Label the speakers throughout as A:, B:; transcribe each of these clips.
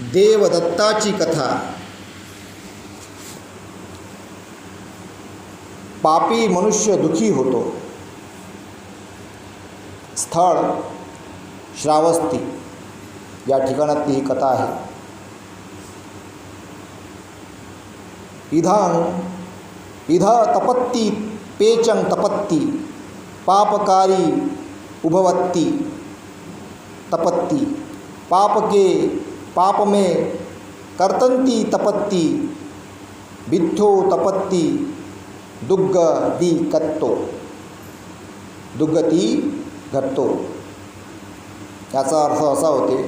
A: देवदत्ताची कथा। पापी मनुष्य दुखी होतो। स्थळ श्रावस्ती, या ठिकाणातली ही कथा आहे। इधान, इध तपत्ती पेचंग तपत्ती, पापकारी उभवत्ती, तपत्ती पाप के पाप में कर्तंती तपत्ती बिथ्थो तपत्ती दुग्ग दी कत्तो दुग्गती घटतो। याचा अर्थ असा होते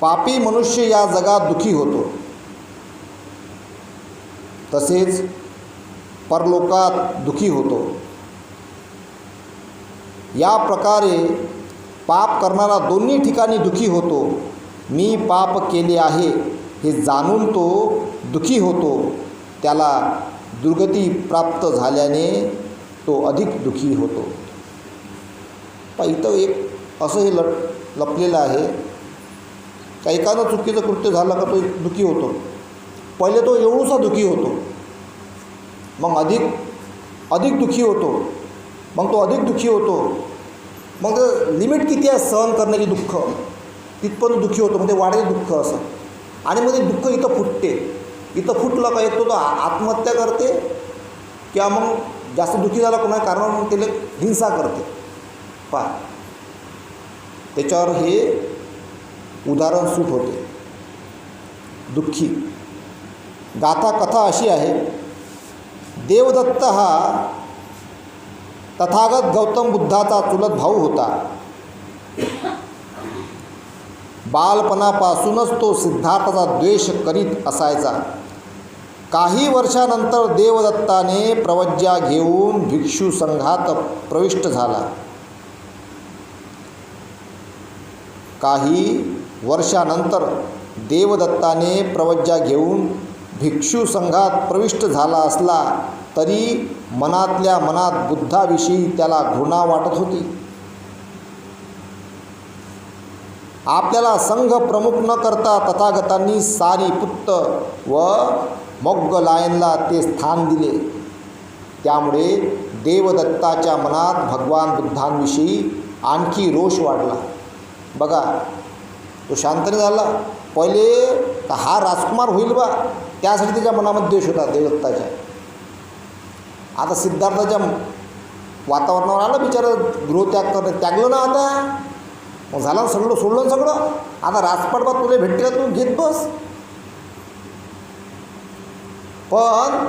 A: पापी मनुष्य या जगात दुखी होतो तसेच परलोकात दुखी होतो। या प्रकारे पाप करणारा दोन्ही ठिकाणी दुखी होतो. मी पाप केले आहे हे जाणून तो दुखी होतो. त्याला दुर्गती प्राप्त झाल्याने तो अधिक दुखी होतो. पण इथं एक असं हे लट लपलेलं आहे. का एखादं चुकीचं कृत्य झालं का तो दुखी होतो? पहिले तो एवढूसा दुखी होतो. मग अधिक अधिक दुखी होतो. मग तो अधिक दुखी होतो. मग लिमिट किती आहे सहन करण्याची दुःख? तिथपर्यंत दुःखी होतो म्हणजे वाढेल दुःख असं. आणि मग ते दुःख इथं फुटते. इथं फुटलं का एक तो आत्महत्या करते? किंवा मग जास्त दुःखी झाला कोणा कारण मग त्याला हिंसा करते. पा त्याच्यावर हे उदाहरण सूट होते. दुःखी. गाथा कथा अशी आहे. देवदत्त हा तथागत गौतम बुद्धाचा चुलत भाऊ होता. बालपणापासूनच तो सिद्धार्थाचा द्वेष करीत असायचा. काही वर्षानंतर देवदत्ताने प्रवज्जा घेऊन भिक्षू संघात प्रविष्ट झाला. काही वर्षानंतर देवदत्ताने प्रवज्जा घेऊन भिक्षू संघात प्रविष्ट झाला असला तरी मनातल्या मनात बुद्धाविषयी त्याला घृणा वाटत होती. आपल्याला संघ प्रमुख न करता तथागतांनी सारी पुत्त व मोग्गलायनला ते स्थान दिले. त्यामुळे देवदत्ताच्या मनात भगवान बुद्धांविषयी आणखी रोष वाढला. बघा तो शांतने झाला. पहिले तर हा राजकुमार होईल बा. त्यासाठी त्याच्या मनामध्ये द्वेष होता देवदत्ताच्या. आता सिद्धार्थाच्या वातावरणावर आलं बिचारं गृहत्याग करणं त्यागलं ना आता. मग झालं सगळं सोडलं सगळं. आता राजपाट बा तुला भेटते तू घेत बस. पण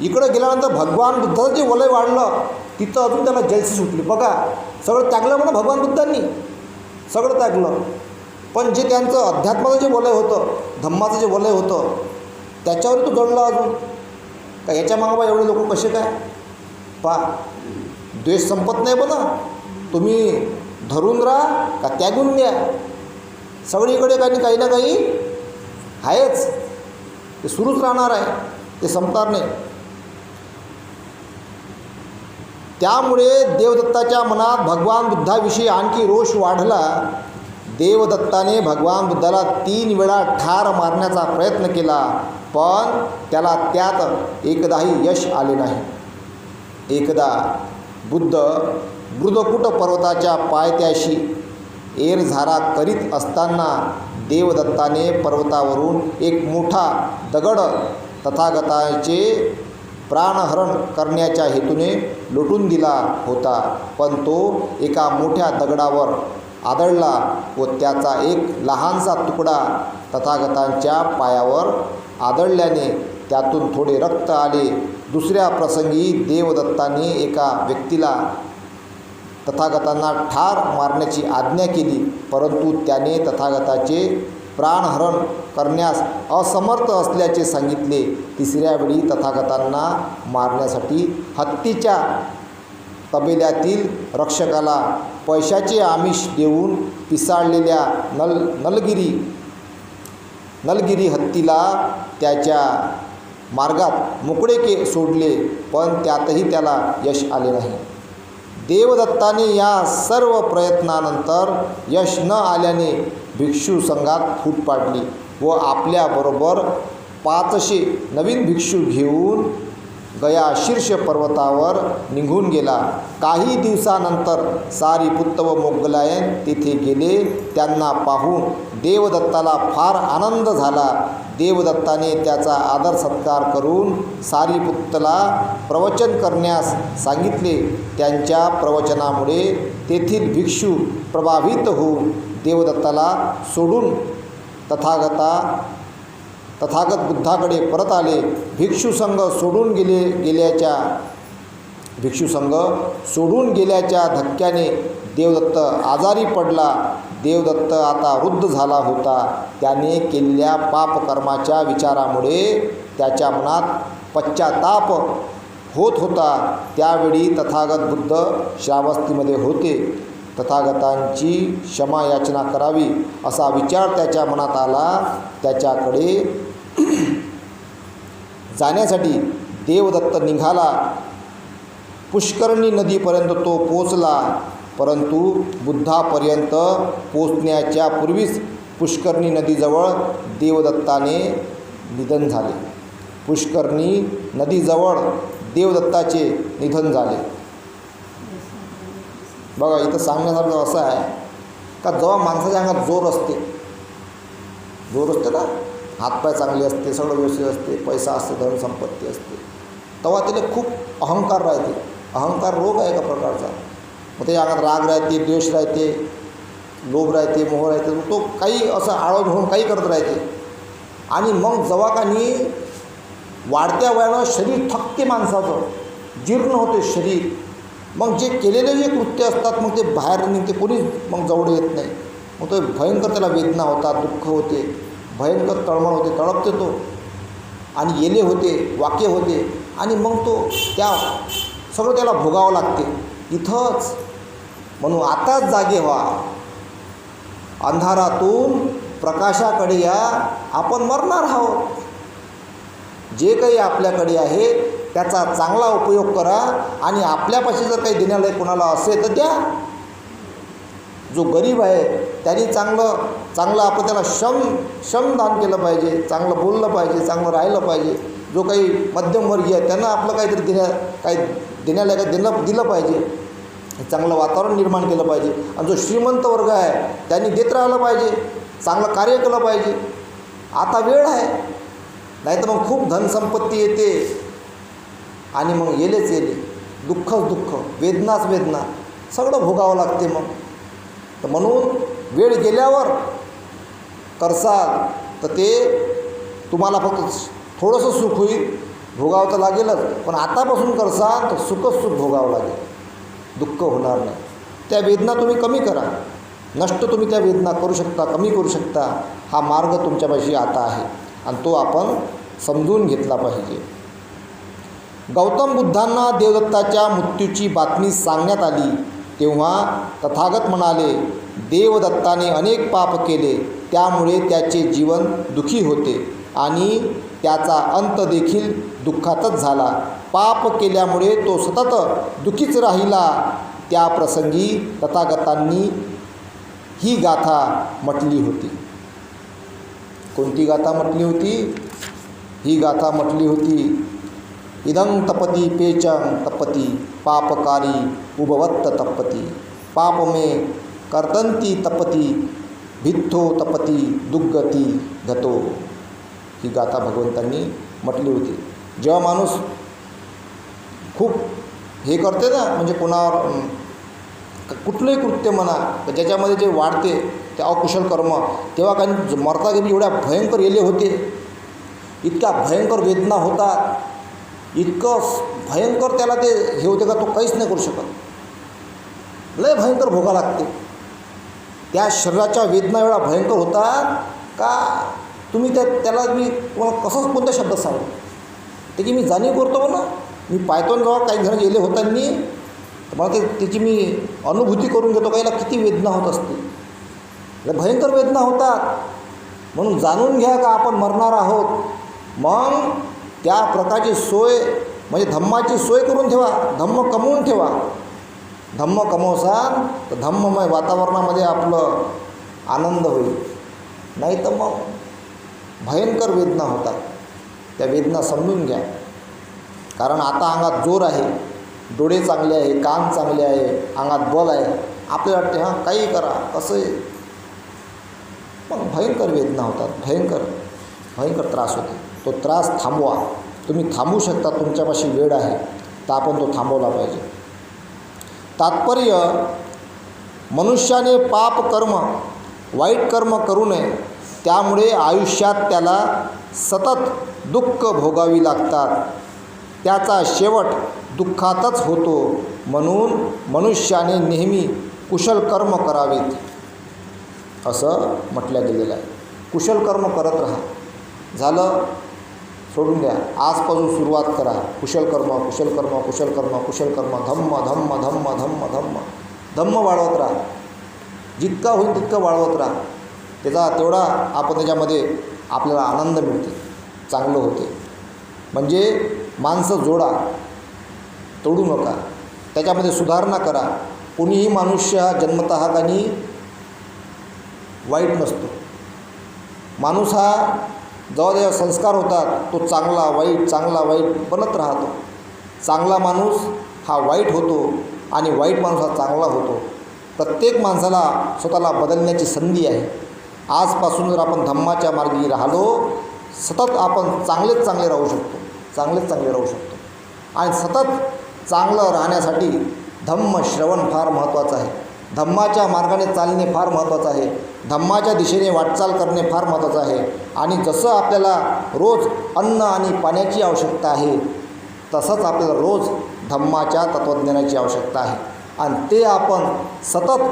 A: इकडं गेल्यानंतर भगवान बुद्धाचं जे वलय वाढलं तिथं अजून त्याला जलसी सुटली. बघा सगळं त्यागलं म्हणा भगवान बुद्धांनी. सगळं त्यागलं. पण जे त्यांचं अध्यात्माचं जे वलय होतं धम्माचं जे वलय होतं त्याच्यावर तो जडला अजून. का याच्या मागं बा एवढे लोक कसे काय? पा द्वेष संपत नाही बघा तुम्ही धरून राहा का त्यागून द्या. सगळीकडे काही काही ना काही आहेच. ते सुरूच राहणार आहे. ते संपणार नाही. त्यामुळे देवदत्ताच्या मनात भगवान बुद्धाविषयी आणखी रोष वाढला. देवदत्ताने भगवान बुद्धाला तीन वेळा ठार मारण्याचा प्रयत्न केला पण त्याला त्यात एकदाही यश आले नाही. एकदा बुद्ध मृदकूट पर्वताच्या पायथ्याशी एरझारा करीत असताना देवदत्ताने पर्वतावरून एक मोठा दगड तथागताचे प्राणहरण करण्याच्या हेतूने लुटून दिला होता पण तो एका मोठ्या दगडावर आदळला व त्याचा एक लहानसा तुकडा तथागतांच्या पायावर आदळल्याने त्यातून थोडे रक्त आले. दुसऱ्या प्रसंगी देवदत्ताने एका व्यक्तीला तथागतांना ठार मारण्याची आज्ञा केली परंतु त्याने तथागताचे प्राणहरण करण्यास असमर्थ असल्याचे सांगितले. तिसऱ्या वेळी तथागतांना मारण्यासाठी हत्तीच्या तबेल्यातील रक्षकाला पैशाचे आमिष देऊन पिसाळलेल्या नल नलगिरी नलगिरी हत्तीला त्याच्या मार्गात मोकळे के सोडले पण त्यातही त्याला यश आले नाही. देवदत्ताने या सर्व प्रयत्नानंतर यश न आल्याने भिक्षू संघात फूट पाडली व आपल्याबरोबर पाचशे नवीन भिक्षू घेऊन गया शीर्ष पर्वतावर निघून गेला. काही दिवसानंतर सारीपुत्त व मोगलायन तेथे गेले. त्यांना पाहून देवदत्ताला फार आनंद झाला. देवदत्ताने त्याचा आदर सत्कार करून सारीपुत्तला प्रवचन करण्यास सांगितले. त्यांच्या प्रवचनामुळे तेथील भिक्षू प्रभावित होऊन देवदत्ताला सोडून तथागता तथागत बुद्धाकडे परत आले. भिक्षुसंघ सोडून गेले गेल्याच्या भिक्षुसंघ सोडून गेल्याच्या धक्क्याने देवदत्त आजारी पडला. देवदत्त आता वृद्ध झाला होता. त्याने केलेल्या पापकर्माच्या विचारामुळे त्याच्या मनात पश्चाताप होत होता. त्यावेळी तथागत बुद्ध श्रावस्तीमध्ये होते. तथागतांची क्षमा याचना करावी असा विचार त्याच्या मनात आला. त्याच्याकडे जाण्यासाठी देवदत्त निघाला. पुष्करणी नदीपर्यंत तो पोचला परंतु बुद्धापर्यंत पोचण्याच्या पूर्वीच पुष्करणी नदीजवळ देवदत्ताने निधन झाले. पुष्करणी नदीजवळ देवदत्ताचे निधन झाले. बघा इथं सांगण्यासारखं असं आहे का जेव्हा माणसाच्या अंगात जोर असते. जोर असते ना? हातपाय चांगले असते सगळं व्यवस्थित असते पैसा असते धनसंपत्ती असते. तेव्हा त्याला खूप अहंकार राहते. अहंकार रोग आहे एका प्रकारचा. मग त्याच्या अंगात राग राहते द्वेष राहते लोभ राहते मोह राहते. तो काही असं आळव होऊन काही करत राहते. आणि मग जवाकानी वाढत्या वयानं शरीर थकते माणसाचं. जीर्ण होते शरीर. मग जे केलेले जे कृत्य असतात मग ते बाहेर निघते. कोणीच मग जवळ येत नाही. मग तो भयंकर त्याला वेदना होतात दुःख होते. भयंकर तळमळ होते तळपते तो. आणि येले होते वाक्य होते. आणि मग तो त्या सगळं त्याला भोगावं लागते. इथंच म्हणून आताच जागे व्हा. अंधारातून प्रकाशाकडे या. आपण मरणार आहोत. जे काही आपल्याकडे आहे त्याचा चांगला उपयोग करा. आणि आपल्यापाशी जर काही देण्याला कोणाला असेल तर द्या. जो गरीब आहे त्यांनी चांगलं चांगलं आपण त्याला श्रम श्रमदान केलं पाहिजे चांगलं बोललं पाहिजे चांगलं राहिलं पाहिजे. जो काही मध्यमवर्गीय आहे त्यांना आपलं काहीतरी देण्या काही देण्याला काही दिलं दिलं पाहिजे. चांगलं वातावरण निर्माण केलं पाहिजे. आणि जो श्रीमंत वर्ग आहे त्यांनी देत राहिलं पाहिजे. चांगलं कार्य केलं पाहिजे. आता वेळ आहे. नाही तर मग खूप धनसंपत्ती येते. आणि मग येलेच येले दुःखच दुःख वेदनाच वेदना. सगळं भोगावं लागते मग. तर म्हणून वेळ गेल्यावर करसाल तर ते तुम्हाला फक्त थोडंसं सुख होईल भोगावं तर लागेलच. पण आतापासून करसाल तर सुखच सुख भोगावं लागेल. दुःख होणार नाही. त्या वेदना तुम्ही कमी करा. नष्ट तुम्ही त्या वेदना करू शकता कमी करू शकता. हा मार्ग तुमच्यापाशी आता आहे. आणि तो आपण समजून घेतला पाहिजे. गौतम बुद्धांना देवदत्ताच्या मृत्यूची बातमी सांगण्यात आली. तेव्हा तथागत म्हणाले देवदत्ताने अनेक पाप केले त्यामुळे त्याचे जीवन दुखी होते आणि त्याचा अंत देखील दुःखातच झाला. पाप केल्यामुळे तो सतत दुखीच राहिला. त्या प्रसंगी तथागतांनी ही गाथा म्हटली होती. कोणती गाथा म्हटली होती? ही गाथा म्हटली होती इदं तपती पेचं तपती पापकारी उभवत्त तपती। पाप मे कर्तंती तपती भित्थो तपती दुग्गती गतो। ही गाथा भगवंतांनी म्हटली होती। जेव्हा माणूस खूप हे करते ना म्हणजे कोणावर कुठलंही कृत्य म्हणा तर ज्याच्यामध्ये जे वाढते ते अकुशल कर्म तेव्हा काही मरता गेली एवढ्या भयंकर येले होते. इतक्या भयंकर वेदना होतात. इतकं भयंकर त्याला ते हे होते का तो काहीच नाही करू शकत. लय भयंकर भोगा लागते. त्या शरीराच्या वेदना एवढा भयंकर होतात का तुम्ही त्या त्याला मी तुम्हाला कसंच कोणता शब्द सांगू? त्याची मी जाणीव करतो ना मी पायथोन जेव्हा काही जण गेले होतानी मला ते त्याची मी अनुभूती करून घेतो का याला किती वेदना होत असते भयंकर वेदना होतात. म्हणून जाणून घ्या का आपण मरणार आहोत. मग त्या प्रकारची सोय म्हणजे धम्माची सोय करून ठेवा धम्म कमवून ठेवा. धम्म कमवसाल तर धम्ममय वातावरणामध्ये आपलं आनंद होईल. नाही तर मग भयंकर वेदना होतात. त्या वेदना समजून घ्या. कारण आता अंगात जोर आहे. डोळे चांगले आहे कान चांगले आहे अंगात बल आहे. आपल्याला वाटते हां काही करा कसंही मग भयंकर वेदना होतात भयंकर. भयंकर त्रास होतो. तो त्रास थांबवा. तुम्ही थांबवू शकता तुमच्यापाशी वेळ आहे. तर आपण तो थांबवला पाहिजे. तात्पर्य मनुष्याने पाप कर्म वाईट कर्म करू नये. त्यामुळे आयुष्यात त्याला सतत दुःख भोगावी लागतात. त्याचा शेवट दुःखातच होतो. म्हणून मनुष्याने नेहमी कुशल कर्म करावेत. असं म्हटलं गेलेलं आहे. कुशल कर्म करत राहा. झालं सोडून द्या. आजपासून सुरुवात करा. कुशल कर्म कुशल कर्म कुशल कर्म कुशल कर्म धम्म धम्म धम्म धम्म धम्म. धम्म वाढवत राहा. जितका होईल तितकं वाढवत राहा. त्याचा तेवढा आपण त्याच्यामध्ये आपल्याला आनंद मिळते. चांगलं होते. म्हणजे माणसं जोडा. तोडू नका. त्याच्यामध्ये सुधारणा करा. कोणीही मनुष्य हा जन्मत हा वाईट नसतो. माणूस हा जेव्हा जेव्हा संस्कार होतात तो चांगला वाईट चांगला वाईट बनत राहतो. चांगला माणूस हा वाईट होतो आणि वाईट माणूस हा चांगला होतो. प्रत्येक माणसाला स्वतःला बदलण्याची संधी आहे. आजपासून जर आपण धम्माच्या मार्गी राहिलो सतत आपण चांगलेच चांगले राहू शकतो. चांगलेच चांगले राहू शकतो. आणि सतत चांगलं राहण्यासाठी धम्म श्रवण फार महत्त्वाचं आहे. धम्माच्या मार्गाने चालणे फार महत्त्वाचं आहे. धम्माच्या दिशेने वाटचाल करणे फार महत्त्वाचं आहे. आणि जसं आपल्याला रोज अन्न आणि पाण्याची आवश्यकता आहे तसंच आपल्याला रोज धम्माच्या तत्त्वज्ञानाची आवश्यकता आहे. आणि ते आपण सतत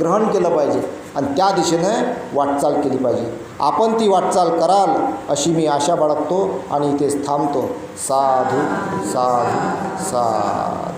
A: ग्रहण केलं पाहिजे आणि त्या दिशेने वाटचाल केली पाहिजे. आपण ती वाटचाल कराल अशी मी आशा बाळगतो आणि इथेच थांबतो. साधू साधू साधू.